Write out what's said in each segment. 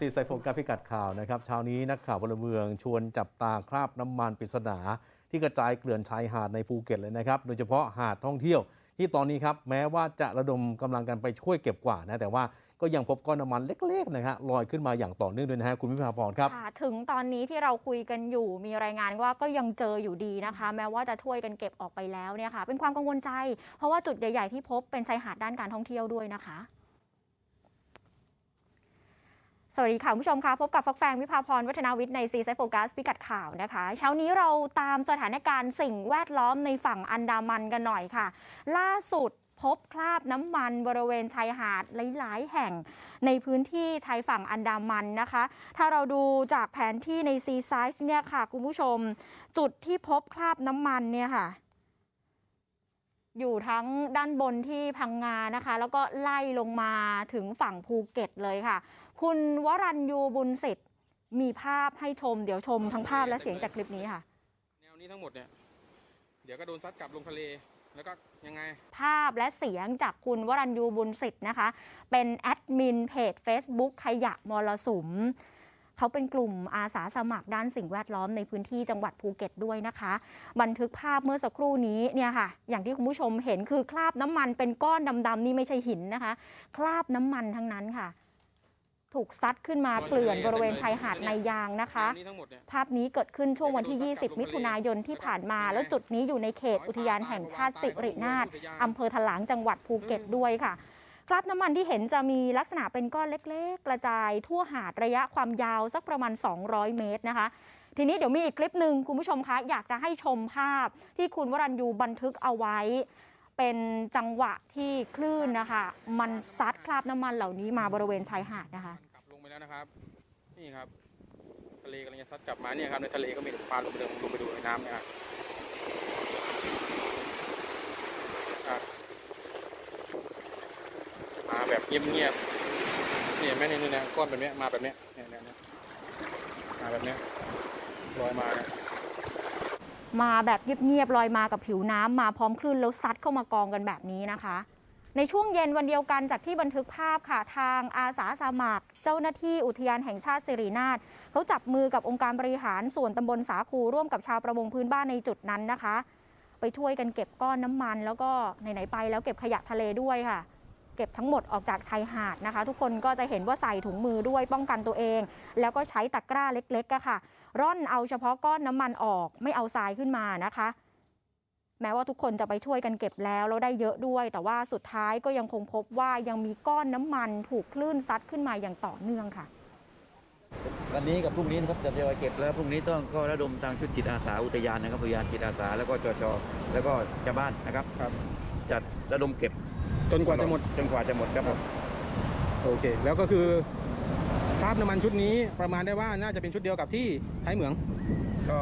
สีใส่โฟกัสพิกัดข่าวนะครับเช้านี้นักข่าวพลเมืองชวนจับตาคราบน้ำมันปริศนา ที่กระจายเกลื่อนชายหาดในภูเก็ตเลยนะครับ โดยเฉพาะหาดท่องเที่ยว ที่ตอนนี้ครับแม้ว่าจะระดมกำลังกันไปช่วยเก็บกวาดนะแต่ว่าก็ยังพบก้อนน้ำมันเล็กๆนะฮะลอยขึ้นมาอย่างต่อเนื่องด้วยนะฮะคุณวิภาพรครับถึงตอนนี้ที่เราคุยกันอยู่มีรายงานว่าก็ยังเจออยู่ดีนะคะ แม้ว่าจะช่วยกันเก็บออกไปแล้วเนี่ยค่ะเป็นความกังวลใจ เพราะว่าจุดใหญ่ๆที่พบเป็นชายหาดด้านการท่องเที่ยวด้วยนะคะ สวัสดีค่ะคุณผู้ชมคะพบกับฟักแฟงวิภาพรวัฒนาวิทย์ในซีไซโฟกัสพิกัดข่าวนะคะ เช้านี้เราตามสถานการณ์สิ่งแวดล้อมในฝั่งอันดามันกันหน่อยค่ะ ล่าสุดพบคราบน้ำมันบริเวณชายหาดหลาย ๆ แห่งในพื้นที่ชายฝั่งอันดามันนะคะ ถ้าเราดูจากแผนที่ในซีไซส์เนี่ยค่ะคุณผู้ชม จุดที่พบคราบน้ำมันเนี่ยค่ะ อยู่ทั้งด้านบนที่พังงานะคะ แล้วก็ไล่ลงมาถึงฝั่งภูเก็ตเลยค่ะ คุณวรัญยูบุญสิทธิ์มีภาพให้ชม เดี๋ยวชมทั้งภาพและเสียงจากคลิปนี้ค่ะ แนวนี้ทั้งหมดเนี่ย เดี๋ยวก็โดนซัดกลับลงทะเล แล้วก็ยังไง ภาพและเสียงจากคุณวรัญยูบุญสิทธิ์นะคะ เป็นแอดมินเพจ Facebook ขยะมรสุม เขาเป็นกลุ่มอาสาสมัครด้านสิ่งแวดล้อมในพื้นที่จังหวัดภูเก็ตด้วยนะคะ บันทึกภาพเมื่อสักครู่นี้เนี่ยค่ะ อย่างที่คุณผู้ชมเห็นคือคราบน้ำมันเป็นก้อนดำๆนี่ไม่ใช่หินนะคะ คราบน้ำมันทั้งนั้นค่ะ ถูกซัดขึ้นมาเกลื่อนบริเวณชายหาดในยางนะคะ ภาพนี้เกิดขึ้นช่วงวันที่ 20 มิถุนายนที่ผ่านมา แล้วจุดนี้อยู่ในเขตอุทยานแห่งชาติสิรินาถอำเภอถลางจังหวัดภูเก็ตด้วยค่ะ คราบน้ำมันที่เห็นจะมีลักษณะเป็นก้อนเล็ก ๆ กระจายทั่วหาดระยะความยาวสักประมาณ 200 เมตรนะคะทีนี้เดี๋ยวมีอีกคลิปหนึ่งคุณผู้ชมคะอยากจะให้ชมภาพที่คุณวรัญยูบันทึกเอาไว้ เป็นจังหวะที่คลื่นนะคะ มันซัดคราบน้ำมันเหล่านี้มาบริเวณชายหาดนะคะกลับลงไปแล้วนะครับ นี่ครับทะเลกำลังจะซัดกลับมาเนี่ยครับในทะเลก็มีปลาลงไปเดินลงไปดูในน้ำเนี่ยครับครับ มาแบบเงียบๆเนี่ยแม่นี่นี่ยก้อนแบบนี้มาแบบนี้เนี่ยเนี่ยเนี่ยมาแบบนี้ลอยมาเนี่ยมาแบบเงียบๆลอยมากับผิวน้ำมาพร้อมคลื่นแล้วซัดเข้ามากองกันแบบนี้นะคะ ในช่วงเย็นวันเดียวกันจากที่บันทึกภาพค่ะทางอาสาสมัคร เจ้าหน้าที่อุทยานแห่งชาติสิรินาถเขาจับมือกับองค์การบริหารส่วนตำบลสาคูร่วมกับชาวประมงพื้นบ้านในจุดนั้นนะคะ ไปช่วยกันเก็บก้อนน้ำมัน แล้วก็ไหนๆไปแล้วเก็บขยะทะเลด้วยค่ะ เก็บทั้งหมดออกจากชายหาดนะคะ ทุกคนก็จะเห็นว่าใส่ถุงมือด้วยป้องกันตัวเอง แล้วก็ใช้ตะกร้าเล็กๆอะค่ะ ร่อนเอาเฉพาะก้อนน้ำมันออกไม่เอาทรายขึ้นมานะคะแม้ว่าทุกคนจะไปช่วยกันเก็บแล้วแล้วได้เยอะด้วย แต่ว่าสุดท้ายก็ยังคงพบว่ายังมีก้อนน้ำมันถูกคลื่นซัดขึ้นมาอย่างต่อเนื่องค่ะ วันนี้กับพรุ่งนี้นะครับจะไปเก็บแล้วพรุ่งนี้ต้องก็ระดมทางชุดจิตอาสาอุทยานนะครับอุทยานจิตอาสาแล้วก็จจแล้วก็ชาวบ้านนะครับครับจัดระดมเก็บ จนกว่าจะหมด จนกว่าจะหมดครับผมโอเค แล้วก็คือคราบน้ำมันชุดนี้ประมาณได้ว่าน่าจะเป็นชุดเดียวกับที่ท้ายเหมือง ก็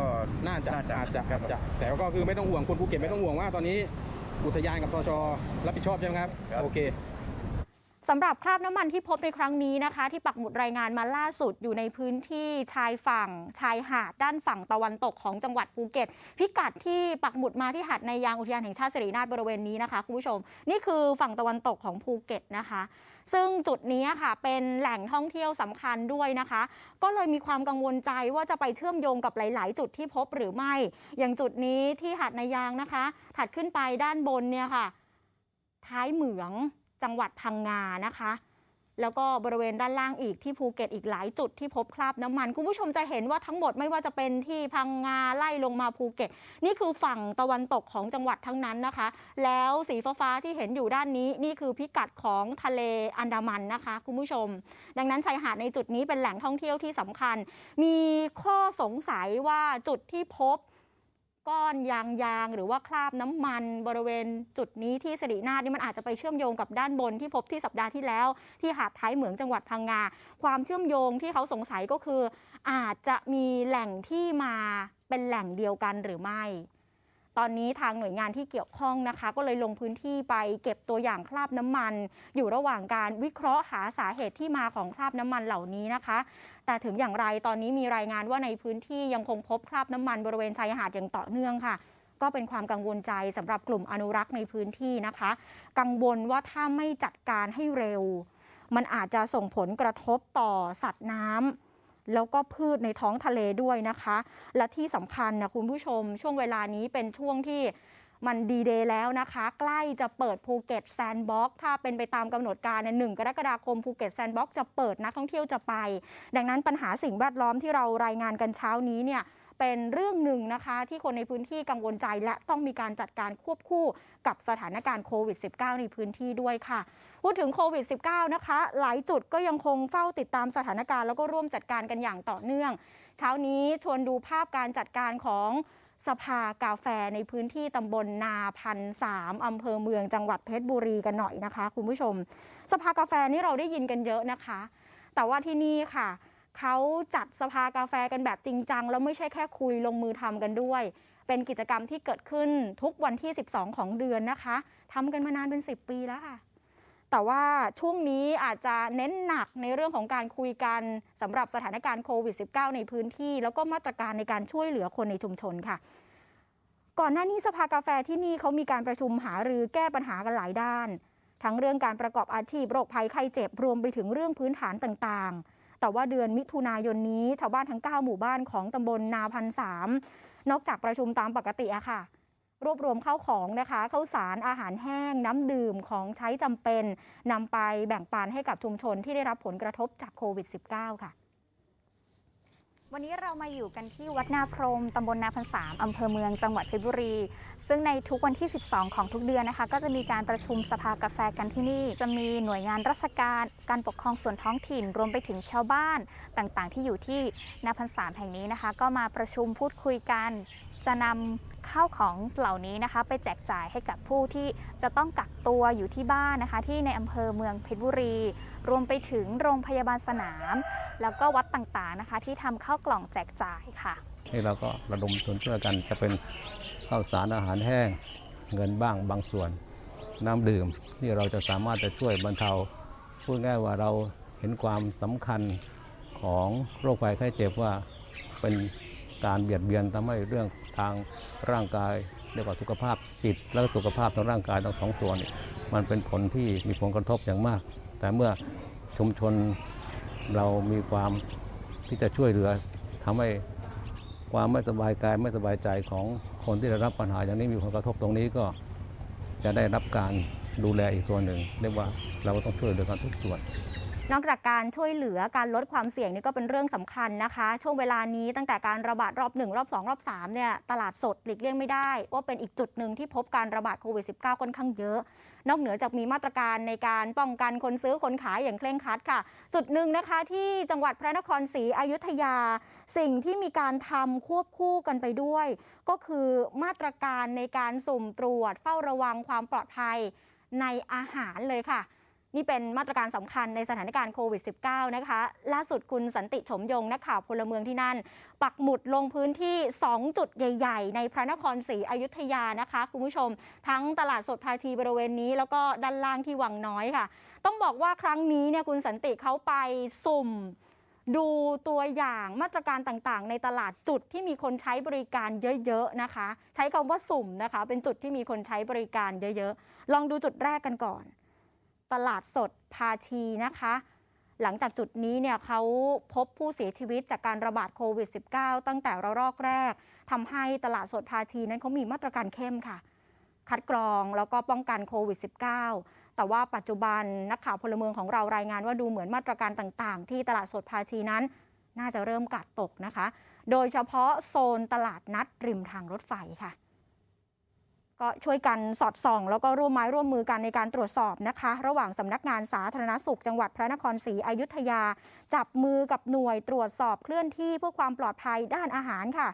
น่าจะน่าจะอาจจะครับจะแต่ก็คือไม่ต้องห่วงคนภูเก็ตไม่ต้องห่วงว่าตอนนี้อุทยานกับทชรับผิดชอบใช่ไหมครับโอเค สำหรับคราบน้ำมันที่พบในครั้งนี้นะคะ ที่ปักหมุดรายงานมาล่าสุดอยู่ในพื้นที่ชายฝั่ง ชายหาดด้านฝั่งตะวันตกของจังหวัดภูเก็ต พิกัดที่ปักหมุดมาที่หาดในยางอุทยานแห่งชาติสิรินาถบริเวณนี้นะคะคุณผู้ชม นี่คือฝั่งตะวันตกของภูเก็ตนะคะ ซึ่งจุดนี้ค่ะเป็นแหล่งท่องเที่ยวสำคัญด้วยนะคะ ก็เลยมีความกังวลใจว่าจะไปเชื่อมโยงกับหลาย ๆ จุดที่พบหรือไม่ อย่างจุดนี้ที่หาดในยางนะคะ ถัดขึ้นไปด้านบนเนี่ยค่ะ ท้ายเหมือง จังหวัดพังงานะคะ แล้วก็บริเวณด้านล่างอีกที่ภูเก็ตอีกหลายจุดที่พบคราบน้ำมัน คุณผู้ชมจะเห็นว่าทั้งหมดไม่ว่าจะเป็นที่พังงาไล่ลงมาภูเก็ต นี่คือฝั่งตะวันตกของจังหวัดทั้งนั้นนะคะ แล้วสีฟ้าที่เห็นอยู่ด้านนี้นี่คือพิกัดของทะเลอันดามันนะคะ คุณผู้ชม ดังนั้นชายหาดในจุดนี้เป็นแหล่งท่องเที่ยวที่สำคัญ มีข้อสงสัยว่าจุดที่พบ ก้อนยางยางหรือว่าคราบน้ำมันบริเวณจุดนี้ที่สิรินาถนี่มันอาจจะไปเชื่อมโยงกับด้านบนที่พบที่สัปดาห์ที่แล้ว ที่หาดท้ายเหมืองจังหวัดพังงา ความเชื่อมโยงที่เขาสงสัยก็คือ อาจจะมีแหล่งที่มาเป็นแหล่งเดียวกันหรือไม่ ตอนนี้ทางหน่วยงานที่เกี่ยวข้องนะคะ ก็เลยลงพื้นที่ไปเก็บตัวอย่างคราบน้ำมัน อยู่ระหว่างการวิเคราะห์หาสาเหตุที่มาของคราบน้ำมันเหล่านี้นะคะ แต่ถึงอย่างไรตอนนี้มีรายงานว่าในพื้นที่ยังคงพบคราบน้ำมันบริเวณชายหาดอย่างต่อเนื่องค่ะก็เป็นความกังวลใจสำหรับกลุ่มอนุรักษ์ในพื้นที่นะคะ กังวลว่าถ้าไม่จัดการให้เร็ว มันอาจจะส่งผลกระทบต่อสัตว์น้ำ แล้วก็พืชในท้องทะเลด้วยนะคะ และที่สำคัญนะคุณผู้ชม ช่วงเวลานี้เป็นช่วงที่มันดีเดย์แล้วนะคะ ใกล้จะเปิดภูเก็ตแซนด์บ็อกซ์ถ้าเป็นไปตามกำหนดการในหนึ่งกรกฎาคมภูเก็ตแซนด์บ็อกซ์จะเปิดนักท่องเที่ยวจะไป ดังนั้นปัญหาสิ่งแวดล้อมที่เรารายงานกันเช้านี้เนี่ย เป็นเรื่องหนึ่งนะคะที่คนในพื้นที่กังวลใจ และต้องมีการจัดการควบคู่กับสถานการณ์โควิด -19 ในพื้นที่ด้วยค่ะ พูดถึงโควิด -19 นะคะ หลายจุดก็ยังคงเฝ้าติดตามสถานการณ์แล้วก็ร่วมจัดการกันอย่างต่อเนื่อง เช้านี้ชวนดูภาพการจัดการของสภากาแฟในพื้นที่ตำบลนาพันสามอำเภอเมืองจังหวัดเพชรบุรีกันหน่อยนะคะ คุณผู้ชม สภากาแฟนี่เราได้ยินกันเยอะนะคะ แต่ว่าที่นี่ค่ะ เขาจัดสภากาแฟกันแบบจริงจัง แล้วไม่ใช่แค่คุยลงมือทำกันด้วย เป็นกิจกรรมที่เกิดขึ้นทุกวันที่ 12 ของเดือนนะคะทำกันมานานเป็น 10 ปีแล้วค่ะ แต่ว่าช่วงนี้อาจจะเน้นหนักในเรื่องของการคุยกันสำหรับสถานการณ์โควิด -19 ในพื้นที่ แล้วก็มาตรการในการช่วยเหลือคนในชุมชนค่ะ ก่อนหน้านี้สภากาแฟที่นี่เขามีการประชุมหารือแก้ปัญหากันหลายด้าน ทั้งเรื่องการประกอบอาชีพโรคภัยไข้เจ็บรวมไปถึงเรื่องพื้นฐานต่างๆ แต่ว่าเดือนมิถุนายนนี้ชาวบ้านทั้ง 9 หมู่บ้านของตำบลนาพันสามนอกจากประชุมตามปกติอะค่ะ รวบรวมข้าวของนะคะข้าวสารอาหารแห้ง น้ำดื่มของใช้จำเป็นนำไปแบ่งปันให้กับชุมชนที่ได้รับผลกระทบจากโควิด -19 ค่ะ วันนี้เรามาอยู่กันที่วัดนาพรมตำบลนาพันสามอำเภอเมืองจังหวัดเพชรบุรี ซึ่งในทุกวันที่ 12 ของทุกเดือนนะคะ ก็จะมีการประชุมสภากาแฟกันที่นี่ จะมีหน่วยงานราชการ การปกครองส่วนท้องถิ่น รวมไปถึงชาวบ้านต่างๆ ที่อยู่ที่นาพันสามแห่งนี้นะคะ ก็มาประชุมพูดคุยกัน จะนำข้าวของเหล่านี้นะคะ ไปแจกจ่ายให้กับผู้ที่จะต้องกักตัวอยู่ที่บ้านนะคะ ที่ในอำเภอเมืองเพชรบุรี รวมไปถึงโรงพยาบาลสนาม แล้วก็วัดต่างๆนะคะ ที่ทำข้าวกล่องแจกจ่ายค่ะนี่เราก็ระดมทุนช่วยกันจะเป็นข้าวสารอาหารแห้งเงินบ้างบางส่วน น้ำดื่มที่เราจะสามารถจะช่วยบรรเทาพูดง่ายว่าเราเห็นความสำคัญของโรคภัยไข้เจ็บว่าเป็นการเบียดเบียนทำให้เรื่อง ทางร่างกายเรียกว่าสุขภาพจิต และสุขภาพทางร่างกายทั้งสองตัวนี่มันเป็นผลที่มีผลกระทบอย่างมาก แต่เมื่อชุมชนเรามีความที่จะช่วยเหลือทำให้ความไม่สบายกายไม่สบายใจของคนที่ได้รับปัญหาอย่างนี้มีผลกระทบตรงนี้ก็จะได้รับการดูแลอีกส่วนหนึ่ง เรียกว่าเราต้องช่วยเหลือกันทุกส่วน นอกจากการช่วยเหลือการลดความเสี่ยงนี่ก็เป็นเรื่องสำคัญนะคะ ช่วงเวลานี้ตั้งแต่การระบาดรอบ 1 รอบ 2 รอบ3เนี่ยตลาดสดหลีกเลี่ยงไม่ได้ ว่าเป็นอีกจุดหนึ่งที่พบการระบาดโควิด -19 ค่อนข้างเยอะ นอกเหนือจากมีมาตรการในการป้องกันคนซื้อคนขายอย่างเคร่งครัดค่ะ จุดหนึ่งนะคะที่จังหวัดพระนครศรีอยุธยา สิ่งที่มีการทำควบคู่กันไปด้วย ก็คือมาตรการในการสุ่มตรวจเฝ้าระวังความปลอดภัยในอาหารเลยค่ะ นี่เป็นมาตรการสำคัญในสถานการณ์โควิด -19 นะคะ ล่าสุดคุณสันติชมยงนักข่าวพลเมืองที่นั่น ปักหมุดลงพื้นที่ 2 จุดใหญ่ ๆ ในพระนครศรีอยุธยานะคะ คุณผู้ชม ทั้งตลาดสดภาชีบริเวณนี้ แล้วก็ด้านล่างที่วังน้อยค่ะ ต้องบอกว่าครั้งนี้เนี่ยคุณสันติเขาไปสุ่มดูตัวอย่างมาตรการต่างๆ ในตลาดจุดที่มีคนใช้บริการเยอะๆนะคะ ใช้คำว่าสุ่มนะคะ เป็นจุดที่มีคนใช้บริการเยอะๆ ลองดูจุดแรกกันก่อน ตลาดสดภาชีนะคะ หลังจากจุดนี้เนี่ยเขาพบผู้เสียชีวิตจากการระบาดโควิด -19 ตั้งแต่ระลอกแรกทำให้ตลาดสดภาชีนั้นเขามีมาตรการเข้มค่ะ คัดกรองแล้วก็ป้องกันโควิด -19 แต่ว่าปัจจุบันนักข่าวพลเมืองของเรารายงานว่าดูเหมือนมาตรการต่างๆ ที่ตลาดสดภาชีนั้น น่าจะเริ่มกัดตกนะคะ โดยเฉพาะโซนตลาดนัดริมทางรถไฟค่ะ ก็ช่วยกันสอดส่อง แล้วก็ร่วมไม้ร่วมมือกันในการตรวจสอบนะคะ ระหว่างสำนักงานสาธารณสุข จังหวัดพระนครศรีอยุธยา จับมือกับหน่วยตรวจสอบเคลื่อนที่เพื่อความปลอดภัยด้านอาหารค่ะ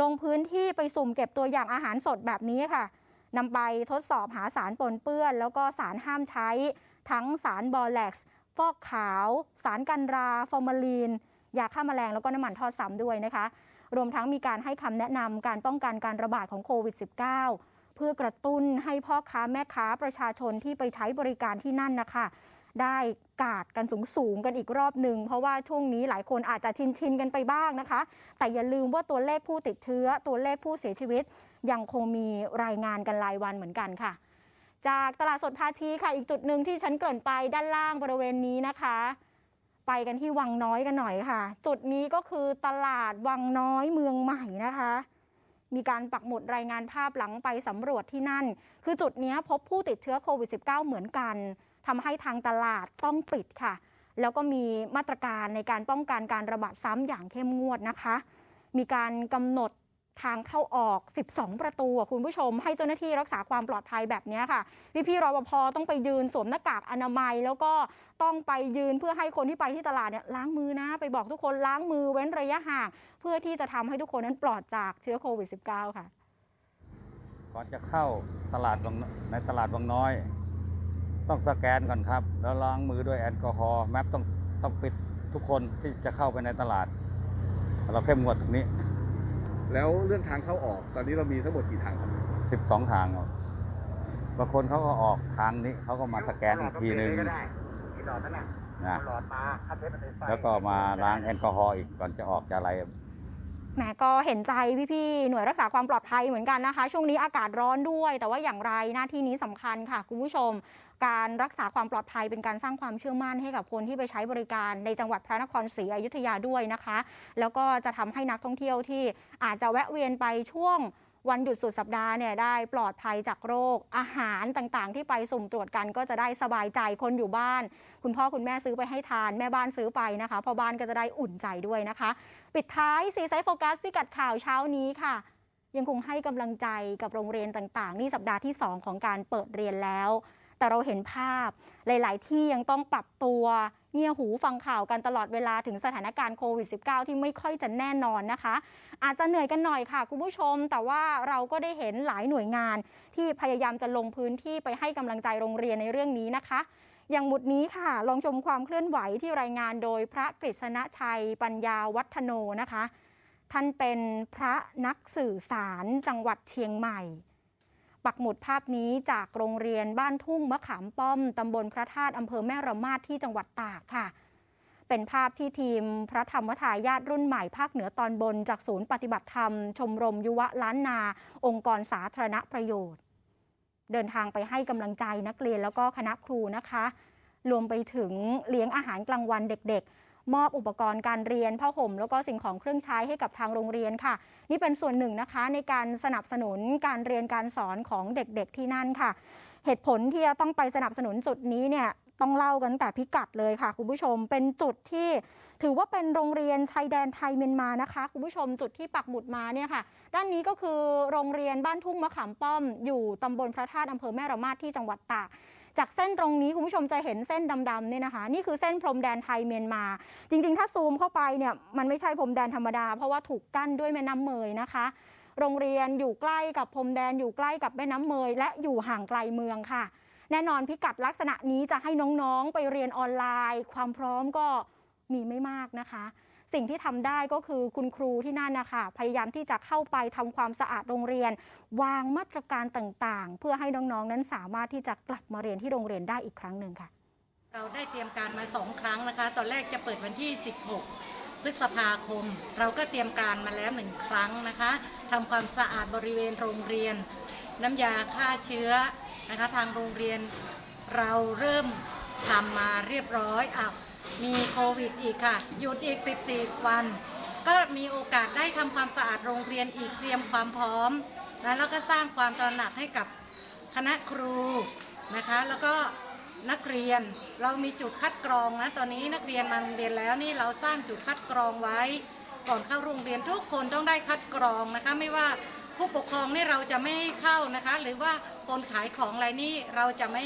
ลงพื้นที่ไปสุ่มเก็บตัวอย่างอาหารสดแบบนี้ค่ะนำไปทดสอบหาสารปนเปื้อน แล้วก็สารห้ามใช้ ทั้งสารบอแล็กซ์ฟอกขาว สารกันรา ฟอร์มาลีน ยาฆ่าแมลงแล้วก็น้ำมันทอดซ้ำด้วยนะคะ รวมทั้งมีการให้คำแนะนำการป้องกันการระบาดของโควิด -19 เพื่อกระตุ้นให้พ่อค้าแม่ค้าประชาชนที่ไปใช้บริการที่นั่นนะคะ ได้กาดกันสูงสูงๆกันอีกรอบหนึ่งเพราะว่าช่วงนี้หลายคนอาจจะชินชินๆกันไปบ้างนะคะ แต่อย่าลืมว่าตัวเลขผู้ติดเชื้อ ตัวเลขผู้เสียชีวิต ยังคงมีรายงานกันรายวันเหมือนกันค่ะ จากตลาดสดภาชีค่ะ อีกจุดหนึ่งที่ฉันเกินไปด้านล่างบริเวณนี้นะคะไปกันที่วังน้อยกันหน่อยค่ะ จุดนี้ก็คือตลาดวังน้อยเมืองใหม่นะคะ มีการปักหมุดรายงานภาพหลังไปสำรวจที่นั่น คือจุดนี้พบผู้ติดเชื้อโควิด -19 เหมือนกันทำให้ทางตลาดต้องปิดค่ะ แล้วก็มีมาตรการในการป้องกันการระบาดซ้ำอย่างเข้มงวดนะคะ มีการกำหนด ทางเข้าออก 12 ประตูอะคุณผู้ชม ให้เจ้าหน้าที่รักษาความปลอดภัยแบบนี้ค่ะ พี่ๆรปภต้องไปยืนสวมหน้ากากอนามัย แล้วก็ต้องไปยืนเพื่อให้คนที่ไปที่ตลาดเนี่ยล้างมือนะ ไปบอกทุกคนล้างมือเว้นระยะห่าง เพื่อที่จะทำให้ทุกคนนั้นปลอดจากเชื้อโควิด -19 ค่ะ ก่อนจะเข้าตลาดในตลาดวังน้อย ต้องสแกนก่อนครับ แล้วล้างมือด้วยแอลกอฮอล์แมปต้องต้องปิดทุกคนที่จะเข้าไปในตลาด เราเข้มงวดตรงนี้ แล้วเรื่องทางเข้าออกตอนนี้เรามีทั้งหมดกี่ทางครับ12ทางครับบางคนเขาก็ออกทางนี้เขาก็มาสแกนอีกทีนึงนะแล้วก็มาล้างแอลกอฮอล์อีกก่อนจะออกจะอะไรแหมก็เห็นใจพี่ๆหน่วยรักษาความปลอดภัยเหมือนกันนะคะ ช่วงนี้อากาศร้อนด้วย แต่ว่าอย่างไรหน้าที่นี้สำคัญค่ะ คุณผู้ชม การรักษาความปลอดภัยเป็นการสร้างความเชื่อมั่นให้กับคนที่ไปใช้บริการในจังหวัดพระนครศรีอยุธยาด้วยนะคะ แล้วก็จะทำให้นักท่องเที่ยวที่อาจจะแวะเวียนไปช่วงวันหยุดสุดสัปดาห์เนี่ยได้ปลอดภัยจากโรค อาหารต่างๆ ที่ไปสุ่มตรวจกันก็จะได้สบายใจคนอยู่บ้าน คุณพ่อคุณแม่ซื้อไปให้ทานแม่บ้านซื้อไปนะคะพ่อบ้านก็จะได้อุ่นใจด้วยนะคะ ปิดท้ายซีไซโฟกัสพิกัดข่าวเช้านี้ค่ะ ยังคงให้กำลังใจกับโรงเรียนต่างๆ นี่สัปดาห์ที่ 2 ของการเปิดเรียนแล้ว แต่เราเห็นภาพหลาย ๆ ที่ยังต้องปรับตัวเงี่ยหูฟังข่าวกันตลอดเวลาถึงสถานการณ์โควิด -19 ที่ไม่ค่อยจะแน่นอนนะคะ อาจจะเหนื่อยกันหน่อยค่ะ คุณผู้ชม แต่ว่าเราก็ได้เห็นหลายหน่วยงาน ที่พยายามจะลงพื้นที่ไปให้กำลังใจโรงเรียนในเรื่องนี้นะคะ อย่างหมุดนี้ค่ะ ลองชมความเคลื่อนไหวที่รายงานโดยพระกฤษณชัย ปัญญาวัฒโนนะคะ ท่านเป็นพระนักสื่อสารจังหวัดเชียงใหม่ ปักหมุดภาพนี้จากโรงเรียนบ้านทุ่งมะขามป้อมตำบลพระธาตุอำเภอแม่ระมาดที่จังหวัดตากค่ะ เป็นภาพที่ทีมพระธรรมทายาทรุ่นใหม่ภาคเหนือตอนบน จากศูนย์ปฏิบัติธรรม ชมรมยุวล้านนา องค์กรสาธารณประโยชน์ เดินทางไปให้กำลังใจนักเรียนแล้วก็คณะครูนะคะ รวมไปถึงเลี้ยงอาหารกลางวันเด็กๆ มอบอุปกรณ์การเรียนผ้าห่ม แล้วก็สิ่งของเครื่องใช้ให้กับทางโรงเรียนค่ะ นี่เป็นส่วนหนึ่งนะคะในการสนับสนุนการเรียนการสอนของเด็กๆที่นั่นค่ะ เหตุผลที่จะต้องไปสนับสนุนจุดนี้เนี่ยต้องเล่ากันแต่พิกัดเลยค่ะ คุณผู้ชมเป็นจุดที่ถือว่าเป็นโรงเรียนชายแดนไทยเมียนมานะคะคุณผู้ชมจุดที่ปักหมุดมาเนี่ยค่ะ ด้านนี้ก็คือโรงเรียนบ้านทุ่งมะขามป้อม อยู่ตำบลพระธาตุอำเภอแม่ระมาดที่จังหวัดตาก จากเส้นตรงนี้คุณผู้ชมจะเห็นเส้นดำๆเนี่ยนะคะ นี่คือเส้นพรมแดนไทยเมียนมา จริงๆ ถ้าซูมเข้าไปเนี่ยมันไม่ใช่พรมแดนธรรมดา เพราะว่าถูกกั้นด้วยแม่น้ำเมยนะคะ โรงเรียนอยู่ใกล้กับพรมแดนอยู่ใกล้กับแม่น้ำเมย และอยู่ห่างไกลเมืองค่ะ แน่นอนพิกัดลักษณะนี้จะให้น้องๆไปเรียนออนไลน์ ความพร้อมก็มีไม่มากนะคะ สิ่งที่ทำได้ก็คือคุณครูที่นั่นนะคะพยายามที่จะเข้าไปทำความสะอาดโรงเรียน วางมาตรการต่างๆ เพื่อให้น้องๆนั้นสามารถที่จะกลับมาเรียนที่โรงเรียนได้อีกครั้งหนึ่งค่ะ เราได้เตรียมการมาสองครั้งนะคะ ตอนแรกจะเปิดวันที่ 16 พฤษภาคม เราก็เตรียมการมาแล้วหนึ่งครั้งนะคะทำความสะอาดบริเวณโรงเรียน น้ำยาฆ่าเชื้อนะคะ ทางโรงเรียนเราเริ่มทำมาเรียบร้อยอ้าว มีโควิดอีกค่ะ หยุดอีก 14 วัน ก็มีโอกาสได้ทำความสะอาดโรงเรียนอีกเตรียมความพร้อมนะแล้วก็สร้างความตระหนักให้กับคณะครูนะคะ แล้วก็นักเรียนเรามีจุดคัดกรองนะตอนนี้นักเรียนมาโรงเรียนแล้วนี่เราสร้างจุดคัดกรองไว้ ก่อนเข้าโรงเรียนทุกคนต้องได้คัดกรองนะคะ ไม่ว่าผู้ปกครองนี่เราจะไม่ให้เข้านะคะ หรือว่าคนขายของอะไรนี่เราจะไม่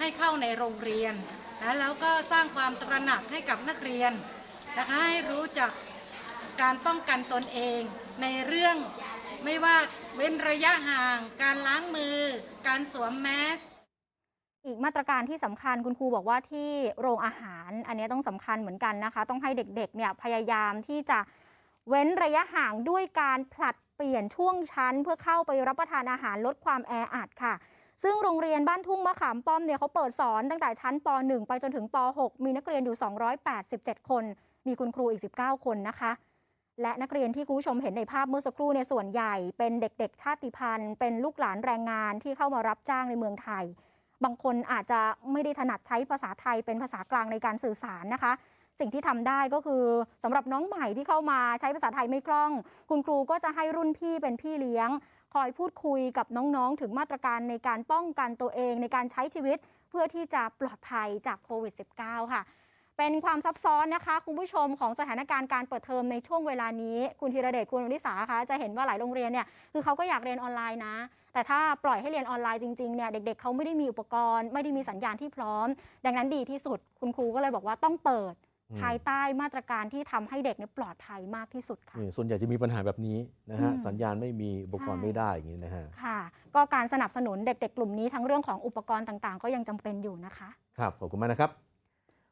ให้เข้าในโรงเรียน นะแล้วก็สร้างความตระหนักให้กับนักเรียนนะคะให้รู้จักการป้องกันตนเองในเรื่องไม่ว่าเว้นระยะห่าง การล้างมือ การสวมแมสอีกมาตรการที่สำคัญคุณครูบอกว่าที่โรงอาหาร อันนี้ต้องสำคัญเหมือนกันนะคะ ต้องให้เด็กๆเนี่ยพยายามที่จะเว้นระยะห่างด้วยการผลัดเปลี่ยนช่วงชั้น เพื่อเข้าไปรับประทานอาหารลดความแออัดค่ะ ซึ่งโรงเรียนบ้านทุ่งมะขามป้อมเนี่ยเขาเปิดสอนตั้งแต่ชั้นป .1 ไปจนถึงป .6 มีนักเรียนอยู่ 287 คน มีคุณครูอีก 19 คนนะคะ และนักเรียนที่คุณผู้ชมเห็นในภาพเมื่อสักครู่เนี่ยส่วนใหญ่เป็นเด็กๆ ชาติพันธุ์ เป็นลูกหลานแรงงานที่เข้ามารับจ้างในเมืองไทย บางคนอาจจะไม่ได้ถนัดใช้ภาษาไทยเป็นภาษากลางในการสื่อสารนะคะสิ่งที่ทำได้ก็คือสำหรับน้องใหม่ที่เข้ามาใช้ภาษาไทยไม่คล่อง คุณครูก็จะให้รุ่นพี่เป็นพี่เลี้ยง คอยพูดคุยกับน้องๆ ถึงมาตรการในการป้องกันตัวเองในการใช้ชีวิตเพื่อที่จะปลอดภัยจากโควิด -19 ค่ะ เป็นความซับซ้อนนะคะ คุณผู้ชมของสถานการณ์การเปิดเทอมในช่วงเวลานี้ คุณธีรเดชคุณวนิสาคะจะเห็นว่าหลายโรงเรียนเนี่ยคือเขาก็อยากเรียนออนไลน์นะ แต่ถ้าปล่อยให้เรียนออนไลน์จริงๆเนี่ยเด็กๆเขาไม่ได้มีอุปกรณ์ ไม่ได้มีสัญญาณที่พร้อม ดังนั้นดีที่สุด คุณครูก็เลยบอกว่าต้องเปิด ภายใต้มาตรการที่ทำให้เด็กเนี่ยปลอดภัยมากที่สุดค่ะนี่ส่วนใหญ่จะมีปัญหาแบบนี้นะฮะอืมสัญญาณไม่มีอุปกรณ์ใช่ไม่ได้อย่างนี้นะฮะค่ะ ก็การสนับสนุนเด็ก ๆ กลุ่มนี้ทั้งเรื่องของอุปกรณ์ต่าง ๆ ก็ยังจำเป็นอยู่นะคะ ครับขอบคุณมากนะครับ